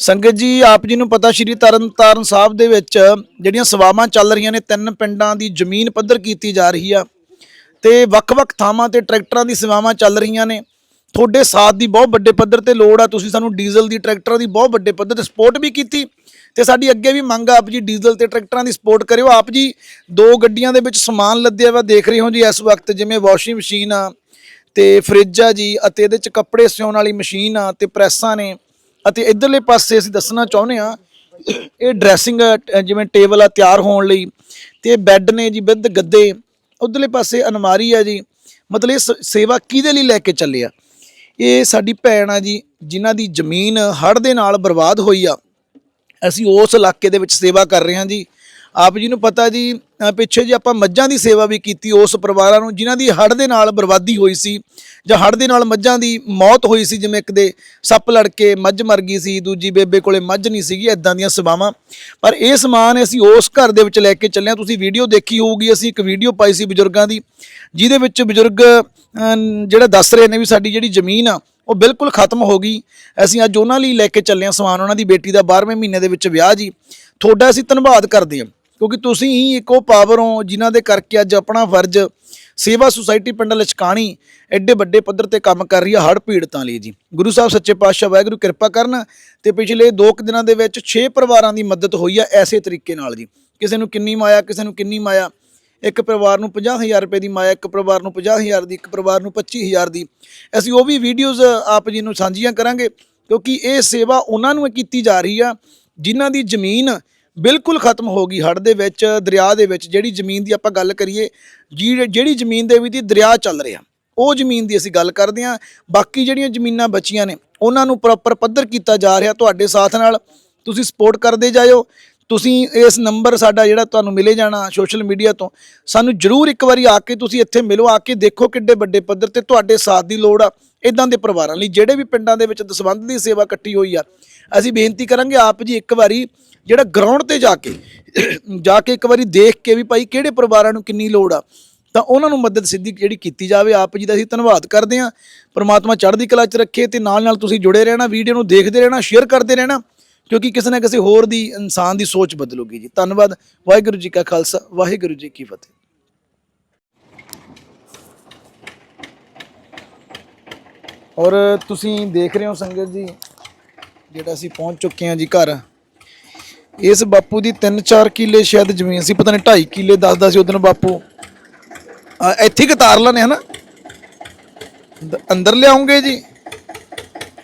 ਸੰਗਤ ਜੀ, ਆਪ ਜੀ ਨੂੰ ਪਤਾ ਸ਼੍ਰੀ ਤਰਨਤਾਰਨ ਸਾਹਿਬ ਦੇ ਵਿੱਚ ਜਿਹੜੀਆਂ ਸੇਵਾਵਾਂ ਚੱਲ ਰਹੀਆਂ ਨੇ, ਤਿੰਨ ਪਿੰਡਾਂ ਦੀ ਜ਼ਮੀਨ ਪੱਧਰ ਕੀਤੀ ਜਾ ਰਹੀ ਆ ਤੇ ਵੱਖ-ਵੱਖ ਥਾਵਾਂ ਤੇ ਟਰੈਕਟਰਾਂ ਦੀ ਸੇਵਾਵਾਂ ਚੱਲ ਰਹੀਆਂ ਨੇ। ਤੁਹਾਡੇ ਸਾਥ ਦੀ ਬਹੁਤ ਵੱਡੇ ਪੱਧਰ ਤੇ ਲੋੜ ਆ, ਤੁਸੀਂ ਸਾਨੂੰ ਡੀਜ਼ਲ ਦੀ, ਟਰੈਕਟਰਾਂ ਦੀ ਬਹੁਤ ਵੱਡੇ ਪੱਧਰ ਤੇ ਸਪੋਰਟ ਵੀ ਕੀਤੀ ਤੇ ਸਾਡੀ ਅੱਗੇ ਵੀ ਮੰਗ ਆ, ਆਪ ਜੀ ਡੀਜ਼ਲ ਤੇ ਟਰੈਕਟਰਾਂ ਦੀ ਸਪੋਰਟ ਕਰਿਓ। ਆਪ ਜੀ ਦੋ ਗੱਡੀਆਂ ਦੇ ਵਿੱਚ ਸਮਾਨ ਲੱਦਿਆ ਵਾ, ਦੇਖ ਰਹੇ ਹੋ ਜੀ ਇਸ ਵਕਤ ਜਿਵੇਂ ਵਾਸ਼ਿੰਗ ਮਸ਼ੀਨ ਆ ਤੇ ਫ੍ਰਿਜ ਆ ਜੀ, ਅਤੇ ਇਹਦੇ ਚ ਕੱਪੜੇ ਸਿਉਣ ਵਾਲੀ ਮਸ਼ੀਨ ਆ ਤੇ ਪ੍ਰੈਸਾਂ ਨੇ ਅਤੇ ਇਧਰਲੇ ਪਾਸੇ ਅਸੀਂ ਦੱਸਣਾ ਚਾਹੁੰਦੇ ਆ ਇਹ ਡਰੈਸਿੰਗ ਜਿਵੇਂ ਟੇਬਲ ਆ, ਤਿਆਰ ਹੋਣ ਲਈ, ਤੇ ਬੈੱਡ ਨੇ ਜੀ ਵਿਦ ਗੱਦੇ, ਉਧਰਲੇ ਪਾਸੇ ਅਨਮਾਰੀ ਆ ਜੀ, ਮਤਲਬ ਇਹ ਸ- ਸੇਵਾ ਕਿਹਦੇ ਲਈ ਲੈ ਕੇ ਚੱਲੇ ਆ? ਇਹ ਸਾਡੀ ਭੈਣ ਆ ਜੀ, ਜਿਨ੍ਹਾਂ ਦੀ ਜ਼ਮੀਨ ਹੜ੍ਹ ਦੇ ਨਾਲ ਬਰਬਾਦ ਹੋਈ ਆ। ਅਸੀਂ ਉਸ ਇਲਾਕੇ ਦੇ ਵਿੱਚ ਸੇਵਾ ਕਰ ਰਹੇ ਹਾਂ ਜੀ। ਆਪ ਜੀ ਨੂੰ ਪਤਾ ਜੀ ਪਿੱਛੇ ਜੇ ਆਪਾਂ ਮੱਝਾਂ ਦੀ ਸੇਵਾ ਵੀ ਕੀਤੀ, ਉਸ ਪਰਿਵਾਰਾਂ ਨੂੰ ਜਿਨ੍ਹਾਂ ਦੀ ਹੜ੍ਹ ਦੇ ਨਾਲ ਬਰਬਾਦੀ ਹੋਈ ਸੀ ਜਾਂ ਹੜ੍ਹ ਦੇ ਨਾਲ ਮੱਝਾਂ ਦੀ ਮੌਤ ਹੋਈ ਸੀ, ਜਿਵੇਂ ਇੱਕ ਦੇ ਸੱਪ ਲੜ ਕੇ ਮੱਝ ਮਰ ਗਈ ਸੀ, ਦੂਜੀ ਬੇਬੇ ਕੋਲੇ ਮੱਝ ਨਹੀਂ ਸੀਗੀ ਐਦਾਂ ਦੀਆਂ ਸੇਵਾਵਾਂ। ਪਰ ਇਹ ਸਮਾਨ ਅਸੀਂ ਉਸ ਘਰ ਦੇ ਵਿੱਚ ਲੈ ਕੇ ਚੱਲੇ ਹਾਂ। ਤੁਸੀਂ ਵੀਡੀਓ ਦੇਖੀ ਹੋਊਗੀ, ਅਸੀਂ ਇੱਕ ਵੀਡੀਓ ਪਾਈ ਸੀ ਬਜ਼ੁਰਗਾਂ ਦੀ, ਜਿਹਦੇ ਵਿੱਚ ਬਜ਼ੁਰਗ ਜਿਹੜਾ ਦੱਸ ਰਹੇ ਨੇ ਵੀ ਸਾਡੀ ਜਿਹੜੀ ਜ਼ਮੀਨ ਆ, ਉਹ ਬਿਲਕੁਲ ਖਤਮ ਹੋ ਗਈ। ਅਸੀਂ ਅੱਜ ਉਹਨਾਂ ਲਈ ਲੈ ਕੇ ਚੱਲੇ ਹਾਂ ਸਮਾਨ, ਉਹਨਾਂ ਦੀ ਬੇਟੀ ਦਾ 12ਵੇਂ ਮਹੀਨੇ ਦੇ ਵਿੱਚ ਵਿਆਹ ਜੀ। ਤੁਹਾਡਾ ਅਸੀਂ ਧੰਨਵਾਦ ਕਰਦੇ ਹਾਂ। ਕਿਉਂਕਿ ਤੁਸੀਂ ਹੀ ਇੱਕ ਉਹ ਪਾਵਰ ਹੋ ਜਿਨ੍ਹਾਂ ਦੇ ਕਰਕੇ ਅੱਜ ਆਪਣਾ ਫਰਜ਼ ਸੇਵਾ ਸੁਸਾਇਟੀ ਪਿੰਡ ਲਚਕਾਣੀ ਐਡੇ ਵੱਡੇ ਪੱਧਰ ਤੇ ਕੰਮ ਕਰ ਰਹੀ ਹੈ ਹੜ੍ਹ ਪੀੜਤਾਂ ਲਈ ਜੀ। ਗੁਰੂ ਸਾਹਿਬ ਸੱਚੇ ਪਾਤਸ਼ਾਹ ਵਾਹਿਗੁਰੂ ਕਿਰਪਾ ਕਰਨ ਤੇ ਪਿਛਲੇ 2 ਕੁ ਦਿਨਾਂ ਦੇ ਵਿੱਚ 6 ਪਰਿਵਾਰਾਂ ਦੀ ਮਦਦ ਹੋਈ ਹੈ ਐਸੇ ਤਰੀਕੇ ਨਾਲ ਜੀ। ਕਿਸੇ ਨੂੰ ਕਿੰਨੀ ਮਾਇਆ, ਕਿਸੇ ਨੂੰ ਕਿੰਨੀ ਮਾਇਆ। ਇੱਕ ਪਰਿਵਾਰ ਨੂੰ 50000 ਰੁਪਏ ਦੀ ਮਾਇਆ, ਇੱਕ ਪਰਿਵਾਰ ਨੂੰ 50000 ਦੀ, ਇੱਕ ਪਰਿਵਾਰ ਨੂੰ 25000 ਦੀ। ਅਸੀਂ ਉਹ ਵੀ ਵੀਡੀਓਜ਼ ਆਪ ਜੀ ਨੂੰ ਸਾਂਝੀਆਂ ਕਰਾਂਗੇ ਕਿਉਂਕਿ ਇਹ ਸੇਵਾ ਉਹਨਾਂ ਨੂੰ ਕੀਤੀ ਜਾ ਰਹੀ ਆ, ਜਿਨ੍ਹਾਂ ਦੀ ਜ਼ਮੀਨ ਬਿਲਕੁਲ ਖਤਮ ਹੋ ਗਈ ਹੜ੍ਹ ਦੇ ਵਿੱਚ, ਦਰਿਆ ਦੇ ਵਿੱਚ, ਜਿਹੜੀ ਜ਼ਮੀਨ ਦੀ ਆਪਾਂ ਗੱਲ ਕਰੀਏ ਜੀ- ਜਿਹੜੀ ਜ਼ਮੀਨ ਦੇ ਵਿੱਚ ਦਰਿਆ ਚੱਲ ਰਿਹਾ, ਉਹ ਜ਼ਮੀਨ ਦੀ ਅਸੀਂ ਗੱਲ ਕਰਦੇ ਹਾਂ। ਬਾਕੀ ਜਿਹੜੀਆਂ ਜ਼ਮੀਨਾਂ ਬਚੀਆਂ ਨੇ, ਉਹਨਾਂ ਨੂੰ ਪ੍ਰੋਪਰ ਪੱਧਰ ਕੀਤਾ ਜਾ ਰਿਹਾ। ਤੁਹਾਡੇ ਸਾਥ ਨਾਲ ਤੁਸੀਂ ਸਪੋਰਟ ਕਰਦੇ ਜਾਇਓ। ਤੁਸੀਂ ਇਸ ਨੰਬਰ ਸਾਡਾ ਜਿਹੜਾ ਤੁਹਾਨੂੰ ਮਿਲੇ ਜਾਣਾ ਸੋਸ਼ਲ ਮੀਡੀਆ ਤੋਂ, ਸਾਨੂੰ ਜਰੂਰ ਇੱਕ ਵਾਰੀ ਆ ਕੇ ਤੁਸੀਂ ਇੱਥੇ ਮਿਲੋ, ਆ ਕੇ ਦੇਖੋ ਕਿੱਡੇ ਵੱਡੇ ਪੱਧਰ ਤੇ ਤੁਹਾਡੇ ਸਾਥ ਦੀ ਲੋੜ ਆ ਇਦਾਂ ਦੇ ਪਰਿਵਾਰਾਂ ਲਈ, ਜਿਹੜੇ ਵੀ ਪਿੰਡਾਂ ਦੇ ਵਿੱਚ ਦਸਵੰਧ ਦੀ ਸੇਵਾ ਇਕੱਠੀ ਹੋਈ ਆ, ਅਸੀਂ ਬੇਨਤੀ ਕਰਾਂਗੇ ਆਪ ਜੀ ਇੱਕ ਵਾਰੀ ਜਿਹੜਾ ਗਰਾਊਂਡ ਤੇ ਜਾ ਕੇ ਜਾ ਕੇ ਇੱਕ ਵਾਰੀ ਦੇਖ ਕੇ ਵੀ ਭਾਈ ਕਿਹੜੇ ਪਰਿਵਾਰਾਂ ਨੂੰ ਕਿੰਨੀ ਲੋੜ ਆ, ਤਾਂ ਉਹਨਾਂ ਨੂੰ ਮਦਦ ਸਿੱਧੀ ਜਿਹੜੀ ਕੀਤੀ ਜਾਵੇ, ਆਪ ਜੀ ਦਾ ਅਸੀਂ ਧੰਨਵਾਦ ਕਰਦੇ ਹਾਂ, ਪ੍ਰਮਾਤਮਾ ਚੜ੍ਹਦੀ ਕਲਾ 'ਚ ਰੱਖੇ ਤੇ ਨਾਲ ਨਾਲ ਤੁਸੀਂ ਜੁੜੇ ਰਹਿਣਾ ਵੀਡੀਓ ਨੂੰ ਦੇਖਦੇ ਰਹਿਣਾ ਸ਼ੇਅਰ ਕਰਦੇ ਰਹਿਣਾ ਕਿਉਂਕਿ ਕਿਸੇ ਨਾ ਕਿਸੇ ਹੋਰ ਦੀ, ਇਨਸਾਨ ਦੀ ਸੋਚ ਬਦਲੂਗੀ ਜੀ। ਧੰਨਵਾਦ। ਵਾਹਿਗੁਰੂ ਜੀ ਕਾ ਖਾਲਸਾ, ਵਾਹਿਗੁਰੂ ਜੀ ਕੀ ਫਤਿਹ। ਔਰ ਤੁਸੀਂ ਦੇਖ ਰਹੇ ਹੋ ਸੰਗਤ ਜੀ, ਜਿਹੜਾ ਅਸੀਂ ਪਹੁੰਚ ਚੁੱਕੇ ਹਾਂ ਜੀ ਘਰ। ਇਸ ਬਾਪੂ ਦੀ 3-4 ਕਿੱਲੇ ਸ਼ਾਇਦ ਜ਼ਮੀਨ ਸੀ, ਪਤਾ ਨਹੀਂ 2.5 ਕਿੱਲੇ ਦੱਸਦਾ ਸੀ ਉਦੋਂ ਬਾਪੂ। ਇੱਥੇ ਕਤਾਰ ਲੈਣੇ ਹਨਾ? ਦ- ਅੰਦਰ ਲਿਆਉਂਗੇ ਜੀ।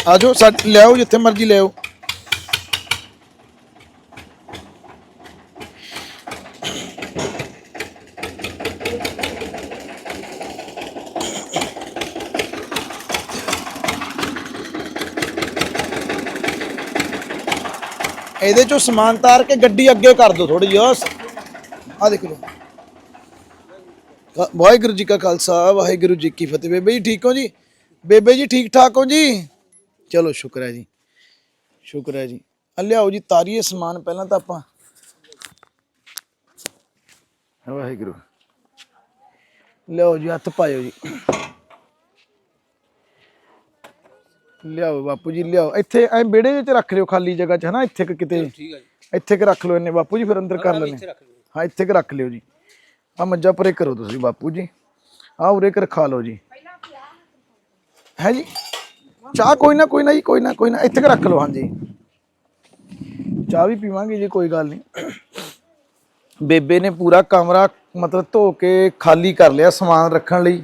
ਆਜੋ ਸਾ- ਲਿਆਓ ਜਿੱਥੇ ਮਰਜ਼ੀ ਲਿਆਓ। ਇਹਦੇ ਚੋਂ ਸਮਾਨ ਤਾਰ ਕੇ ਗੱਡੀ ਅੱਗੇ ਕਰ ਦਿਓ ਥੋੜੀ ਜਿਹੀ ਆ ਦੇਖ ਲਓ। ਵਾਹਿਗੁਰੂ ਜੀ ਕਾ ਖਾਲਸਾ, ਵਾਹਿਗੁਰੂ ਜੀ ਕੀ ਫਤਿਹ। ਬੇਬੇ ਜੀ ਠੀਕ ਹੋ ਜੀ? ਬੇਬੇ ਜੀ ਠੀਕ ਠਾਕ ਹੋ ਜੀ? ਚਲੋ, ਸ਼ੁਕਰ ਹੈ ਜੀ। ਸ਼ੁਕਰ ਹੈ ਜੀ। ਆ ਲਿਆਓ ਜੀ, ਤਾਰੀਏ ਸਮਾਨ ਪਹਿਲਾਂ ਤਾਂ ਆਪਾਂ। ਵਾਹਿਗੁਰੂ। ਲਿਆਓ ਜੀ, ਹੱਥ ਪਾਇਓ ਜੀ। ਲਿਆਓ ਬਾਪੂ ਜੀ ਲਿਆਓ। ਇੱਥੇ ਐ ਬੇੜੇ ਵਿੱਚ ਰੱਖ ਲਿਓ ਖਾਲੀ ਜਗ੍ਹਾ 'ਚ ਹਨਾ? ਇੱਥੇ ਕੁ ਕਿਤੇ। ਠੀਕ ਹੈ ਜੀ। ਇੱਥੇ ਕਿ ਰੱਖ ਲਓ ਇਹਨੇ ਬਾਪੂ ਜੀ ਫਿਰ ਅੰਦਰ ਕਰ ਲੈਣੇ ਹਾਂ। ਇੱਥੇ ਕਿ ਰੱਖ ਲਿਓ ਜੀ। ਆ ਮੱਝਾਂ ਪਰੇ ਕਰੋ ਤੁਸੀਂ ਬਾਪੂ ਜੀ। ਆ ਉਰੇ ਕਰ ਖਾ ਲਓ ਜੀ। ਹੈ ਜੀ? ਚਾਹ ਕੋਈ ਨਾ ਕੋਈ ਨਾ ਜੀ ਕੋਈ ਨਾ ਕੋਈ ਨਾ। ਇੱਥੇ ਕਿ ਰੱਖ ਲਓ ਹਾਂਜੀ। ਚਾਹ ਵੀ ਪੀਵਾਂਗੇ ਜੀ ਕੋਈ ਗੱਲ ਨਹੀਂ। ਬੇਬੇ ਨੇ ਪੂਰਾ ਕਮਰਾ ਮਤਲਬ ਧੋ ਕੇ ਖਾਲੀ ਕਰ ਲਿਆ ਸਮਾਨ ਰੱਖਣ ਲਈ।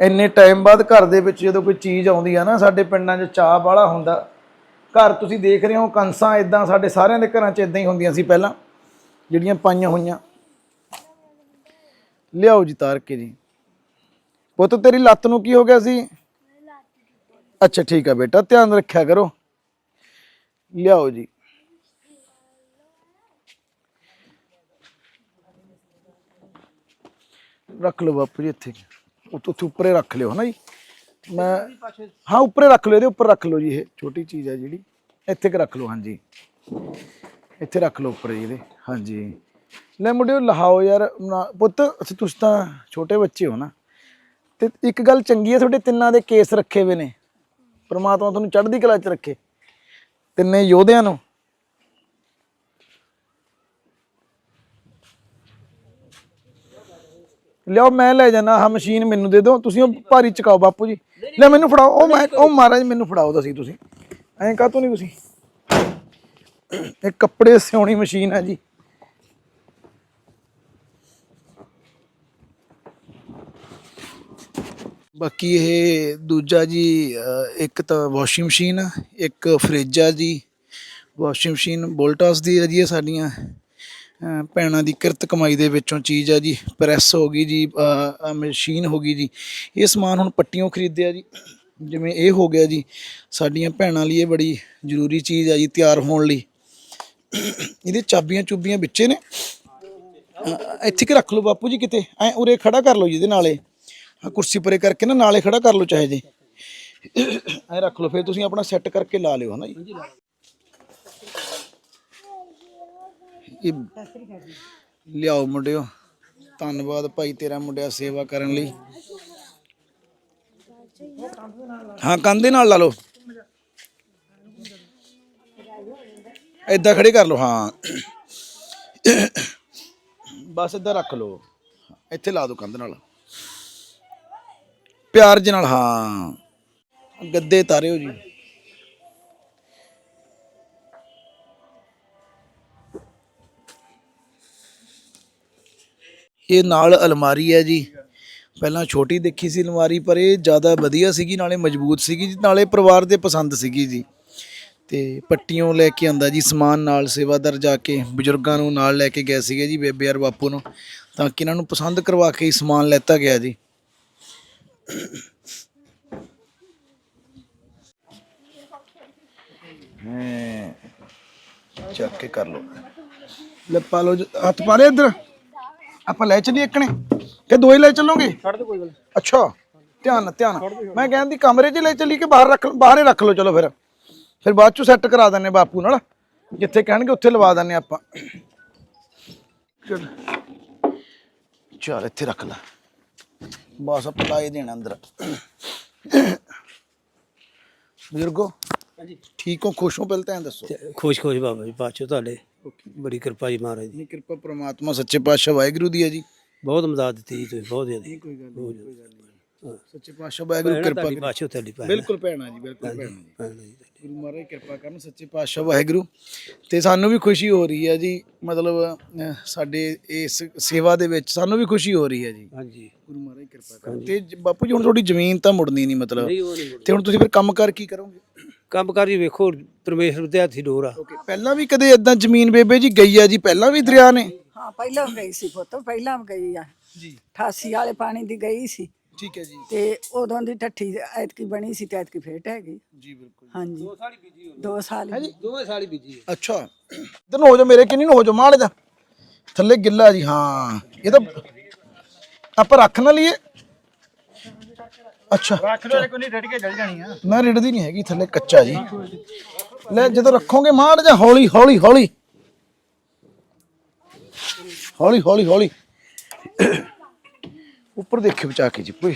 ਇੰਨੇ ਟਾਈਮ ਬਾਅਦ ਘਰ ਦੇ ਵਿੱਚ ਜਦੋਂ ਕੋਈ ਚੀਜ਼ ਆਉਂਦੀ ਆ ਨਾ, ਸਾਡੇ ਪਿੰਡਾਂ 'ਚ ਚਾਹ ਵਾਲਾ ਹੁੰਦਾ। ਘਰ ਤੁਸੀਂ ਦੇਖ ਰਹੇ ਹੋ ਕੰਸਾਂ ਇਦਾਂ ਸਾਡੇ ਸਾਰਿਆਂ ਦੇ ਘਰਾਂ 'ਚ ਇਦਾਂ ਹੀ ਹੁੰਦੀਆਂ ਸੀ ਪਹਿਲਾਂ, ਜਿਹੜੀਆਂ ਪਾਈਆਂ ਹੋਈਆਂ। ਲਿਆਓ ਜੀ ਤਾਰ ਕੇ ਜੀ। ਪੁੱਤ, ਤੇਰੀ ਲੱਤ ਨੂੰ ਕੀ ਹੋ ਗਿਆ ਸੀ? ਅੱਛਾ, ਠੀਕ ਆ ਬੇਟਾ, ਧਿਆਨ ਰੱਖਿਆ ਕਰੋ। ਲਿਆਓ ਜੀ। ਰੱਖ ਲਓ ਬਾਪੂ ਜੀ ਇੱਥੇ। ਉੱਥੇ ਉੱਥੇ ਉੱਪਰੇ ਰੱਖ ਲਿਓ ਹਨਾ ਜੀ? ਮੈਂ ਹਾਂ ਉੱਪਰੇ ਰੱਖ ਲਿਓ ਇਹਦੇ ਉੱਪਰ ਰੱਖ ਲਓ ਜੀ ਇਹ ਛੋਟੀ ਚੀਜ਼ ਹੈ ਜਿਹੜੀ। ਇੱਥੇ ਕਿ ਰੱਖ ਲਓ ਹਾਂਜੀ। ਇੱਥੇ ਰੱਖ ਲਓ ਉੱਪਰ ਇਹਦੇ ਹਾਂਜੀ। ਲੈ ਮੁੰਡਿਓ ਲਹਾਓ ਯਾਰ ਪੁੱਤ ਅੱਛਾ ਤੁਸੀਂ ਤਾਂ ਛੋਟੇ ਬੱਚੇ ਹੋ ਨਾ। ਤੇ ਇੱਕ ਗੱਲ ਚੰਗੀ ਹੈ ਤੁਹਾਡੇ ਤਿੰਨਾਂ ਦੇ ਕੇਸ ਰੱਖੇ ਹੋਏ ਨੇ। ਪ੍ਰਮਾਤਮਾ ਤੁਹਾਨੂੰ ਚੜ੍ਹਦੀ ਕਲਾ 'ਚ ਰੱਖੇ। ਤਿੰਨੇ ਯੋਧਿਆਂ ਨੂੰ। ਲਿਆਓ ਮੈਂ ਲੈ ਜਾਣਾ ਆਹ ਮਸ਼ੀਨ ਮੈਨੂੰ ਦੇ ਦਿਓ ਤੁਸੀਂ ਉਹ ਭਾਰੀ ਚਕਾਓ ਬਾਪੂ ਜੀ। ਲੈ ਮੈਨੂੰ ਫੜਾਓ ਉਹ ਮੈਂ ਉਹ ਮਹਾਰਾਜ ਮੈਨੂੰ ਫੜਾਓ ਤੁਸੀਂ ਤੁਸੀਂ। ਐਂ ਕਾਹਤੋਂ ਨਹੀਂ ਤੁਸੀਂ? ਇਹ ਕੱਪੜੇ ਸਿਉਣੀ ਮਸ਼ੀਨ ਹੈ ਜੀ। ਬਾਕੀ ਇਹ ਦੂਜਾ ਜੀ ਇੱਕ ਤਾਂ ਵਾਸ਼ਿੰਗ ਮਸ਼ੀਨ ਆ ਇੱਕ ਫ੍ਰਿਜ ਆ ਜੀ ਵਾਸ਼ਿੰਗ ਮਸ਼ੀਨ ਬੋਲਟਾਸ ਦੀ ਹੈ ਜੀ ਇਹ ਸਾਡੀਆਂ। ਭੈਣਾਂ ਦੀ ਕਿਰਤ ਕਮਾਈ ਦੇ ਵਿੱਚੋਂ ਚੀਜ਼ ਆ ਜੀ, ਪ੍ਰੈਸ ਹੋ ਗਈ ਜੀ ਮਸ਼ੀਨ ਹੋ ਗਈ ਜੀ। ਇਹ ਸਮਾਨ ਹੁਣ ਪੱਟੀਆਂ ਖਰੀਦਿਆ ਜੀ। ਜਿਵੇਂ ਇਹ ਹੋ ਗਿਆ ਜੀ, ਸਾਡੀਆਂ ਭੈਣਾਂ ਲਈ ਇਹ ਬੜੀ ਜ਼ਰੂਰੀ ਚੀਜ਼ ਆ ਜੀ, ਤਿਆਰ ਹੋਣ ਲਈ। ਇਹਦੇ ਚਾਬੀਆਂ ਚੁੱਬੀਆਂ ਵਿੱਚੇ ਨੇ। ਇੱਥੇ ਕਿ ਰੱਖ ਲਓ ਬਾਪੂ ਜੀ ਕਿਤੇ, ਐ ਉਰੇ ਖੜਾ ਕਰ ਲਓ ਜੀ ਇਹਦੇ ਨਾਲੇ। ਕੁਰਸੀ ਪਰੇ ਕਰਕੇ ਨਾ, ਨਾਲੇ ਖੜਾ ਕਰ ਲਓ ਚਾਹੇ ਜੀ। ਐ ਰੱਖ ਲਓ, ਫਿਰ ਤੁਸੀਂ ਆਪਣਾ ਸੈੱਟ ਕਰਕੇ ਲਾ ਲਿਓ ਹਨਾ ਜੀ। ਇਹ ਲਿਆਓ ਮੁੰਡਿਓ, ਧੰਨਵਾਦ ਭਾਈ ਤੇਰਾ ਮੁੰਡਿਆ ਸੇਵਾ ਕਰਨ ਲਈ। ਹਾਂ, ਕੰਧ ਨਾਲ ਲਾ ਲਓ। ਏਦਾਂ ਖੜੇ ਕਰ ਲਓ, ਹਾਂ। ਬਸ ਏਦਾਂ ਰੱਖ ਲਓ। ਇੱਥੇ ਲਾ ਦਿਓ ਕੰਧ ਨਾਲ। ਪਿਆਰ ਦੇ ਨਾਲ, ਹਾਂ। ਗੱਦੇ ਤਾਰਿਓ ਜੀ। ਇਹ ਨਾਲ ਅਲਮਾਰੀ ਹੈ ਜੀ। ਪਹਿਲਾਂ ਛੋਟੀ ਦੇਖੀ ਸੀ ਅਲਮਾਰੀ ਪਰ ਇਹ ਜ਼ਿਆਦਾ ਵਧੀਆ ਸੀਗੀ ਨਾਲੇ ਮਜ਼ਬੂਤ ਸੀਗੀ ਜੀ, ਨਾਲੇ ਪਰਿਵਾਰ ਦੇ ਪਸੰਦ ਸੀਗੀ ਜੀ। ਤੇ ਪੱਟੀਆਂ ਲੈ ਕੇ ਆਂਦਾ ਜੀ ਸਮਾਨ ਨਾਲ ਸੇਵਾਦਾਰ ਜਾ ਕੇ ਬਜ਼ੁਰਗਾਂ ਨੂੰ ਨਾਲ ਲੈ ਕੇ ਗਏ ਸੀਗੇ ਜੀ ਬੇਬੇ ਔਰ ਬਾਪੂ ਨੂੰ ਤਾਂ ਕਿ ਇਹਨਾਂ ਨੂੰ ਪਸੰਦ ਕਰਵਾ ਕੇ ਹੀ ਸਮਾਨ ਲੈਤਾ ਗਿਆ ਜੀ। ਹੈਂ। ਚੱਕ ਕੇ ਕਰ ਲੋ ਲੈ ਪਾ ਲੋ ਹੱਥ ਪਾ ਲੈ ਇੱਧਰ। ਆਪਾਂ ਲੈ ਚੱਲੀਏ ਇੱਕਣੇ ਕਿ ਦੋਏ ਲੈ ਚੱਲੋਗੇ? ਛੱਡ ਦੇ ਕੋਈ ਗੱਲ। ਅੱਛਾ ਧਿਆਨ ਨਾਲ ਧਿਆਨ ਨਾਲ। ਮੈਂ ਕਹਿੰਦੀ ਕਮਰੇ 'ਚ ਲੈ ਚੱਲੀ ਕਿ ਬਾਹਰ ਰੱਖ ਬਾਹਰੇ ਰੱਖ ਲਓ ਚਲੋ ਫਿਰ। ਫਿਰ ਬਾਅਦ 'ਚ ਸੈੱਟ ਕਰਾ ਦਿੰਨੇ ਬਾਪੂ ਨਾਲ। ਜਿੱਥੇ ਕਹਿਣਗੇ ਉੱਥੇ ਲਵਾ ਦਿੰਨੇ ਆਪਾਂ। ਚਲ। ਚਲ ਇੱਥੇ ਰੱਖ ਲੈ। ਬਸ ਆਪਾਂ ਲਾਏ ਦੇਣਾ ਅੰਦਰ। ਬਜ਼ੁਰਗੋ ਹਾਂਜੀ। ਠੀਕ ਹੋ? ਖੁਸ਼ ਹੋ? ਪਹਿਲਾਂ ਤਾਂ ਐਂ ਦੱਸੋ। ਖੁਸ਼ ਖੁਸ਼ ਬਾਬਾ ਜੀ ਬਾਚੋ ਤੁਹਾਡੇ ਬੜੀ ਕਿਰਪਾ ਜੀ ਮਹਾਰਾਜ ਦੀ ਨਹੀਂ ਕਿਰਪਾ ਪ੍ਰਮਾਤਮਾ ਸੱਚੇ ਪਾਤਸ਼ਾਹ ਵਾਹਿਗੁਰੂ ਦੀ ਹੈ ਜੀ। ਬਹੁਤ ਮਦਦ ਦਿੱਤੀ ਜੀ ਤੁਸੀਂ ਬਹੁਤ ਜ਼ਿਆਦਾ। ਕੋਈ ਗੱਲ ਨਹੀਂ ਕੋਈ ਗੱਲ ਨਹੀਂ। ਸੱਚੇ ਪਾਤਸ਼ਾਹ ਵਾਹਿਗੁਰੂ ਕਿਰਪਾ ਤੁਹਾਡੀ ਕਰੇ। ਬਾਚੋ ਤੁਹਾਡੀ ਭੈਣ ਬਿਲਕੁਲ ਭੈਣਾ ਜੀ ਬਿਲਕੁਲ ਭੈਣਾ ਜੀ। ਭੈਣ ਜੀ ਗੁਰੂ ਮਹਾਰਾਜ ਕਿਰਪਾ ਕਰਨ ਸੱਚੇ ਪਾਤਸ਼ਾਹ ਵਾਹਿਗੁਰੂ। ਤੇ ਸਾਨੂੰ ਵੀ ਖੁਸ਼ੀ ਹੋ ਰਹੀ ਹੈ ਜੀ ਮਤਲਬ ਅਹ, ਸਾਡੇ ਇਸ ਸੇਵਾ ਦੇ ਵਿੱਚ ਸਾਨੂੰ ਵੀ ਖੁਸ਼ੀ ਹੋ ਰਹੀ ਹੈ ਜੀ। ਹਾਂਜੀ। ਗੁਰੂ ਮਹਾਰਾਜ ਕਿਰਪਾ ਕਰਨ। ਤੇ ਜ- ਬਾਪੂ ਜੀ ਹੁਣ ਤੁਹਾਡੀ ਜ਼ਮੀਨ ਤਾਂ ਮੁੜਨੀ ਨਹੀਂ ਮਤਲਬ। ਨਹੀਂ ਉਹ ਨਹੀਂ ਤੇ ਹੁਣ ਤੁਸੀਂ ਫਿਰ ਕੰਮ ਕਰ ਕੀ ਕਰੋਗੇ? ਕੰਮ ਕਰ ਜੀ ਵੇਖੋ ਪਰਮੇਸ਼ਰ ਦੇ ਹੱਥੀ ਡੋਰ ਆ। ਓਕੇ ਪਹਿਲਾਂ ਵੀ ਕਦੇ ਇਦਾਂ ਜ਼ਮੀਨ ਬੇਬੇ ਜੀ ਗਈ ਆ ਜੀ? ਪਹਿਲਾਂ ਵੀ ਦਰਿਆ ਨੇ? ਹਾਂ ਪਹਿਲਾਂ ਗਈ ਸੀ ਪੁੱਤ ਪਹਿਲਾਂ ਗਈ ਆ। ਜੀ। 88 ਵਾਲੇ ਪਾਣੀ ਦੀ ਗਈ ਸੀ। ਠੀਕ ਹੈ ਜੀ। ਤੇ ਉਦੋਂ ਦੀ ਠੱਠੀ ਐਤਕੀ ਬਣੀ ਸੀ ਤੇ ਐਤਕੀ ਫੇਟ ਹੈਗੀ ਜੀ ਬਿਲਕੁਲ। ਹਾਂਜੀ। ਦੋ ਸਾਲ ਹੀ। ਦੋਵੇਂ ਸਾਲੀ ਬੀਜੀ ਅੱਛਾ। ਇਧਰ ਨੂੰ ਹੋ ਜਾ ਮੇਰੇ ਕਿੰਨੀ ਨੂੰ ਹੋ ਜਾ ਮਾੜੇ ਦਾ? ਥੱਲੇ ਗਿੱਲਾ ਜੀ ਹਾਂ। ਇਹ ਤਾਂ ਆਪਾਂ ਰੱਖ ਨਾ ਲਈਏ। ਅੱਛਾ। ਰੱਖ ਲੋ ਕੋਈ ਨਹੀਂ ਡਟ ਕੇ ਜਲ ਜਾਣੀ ਆ। ਨਾ ਰਿੜਦੀ ਨਹੀਂ ਹੈਗੀ ਥੱਲੇ ਕੱਚਾ ਜੀ। ਲੈ ਜਦੋਂ ਰੱਖੋਗੇ ਮਾੜ ਜਾ ਹੌਲੀ ਹੌਲੀ ਹੌਲੀ? ਹੌਲੀ ਹੌਲੀ ਹੌਲੀ। ਉੱਪਰ ਦੇਖਿਓ ਬਚਾ ਕੇ ਜੀ ਪੂਰੇ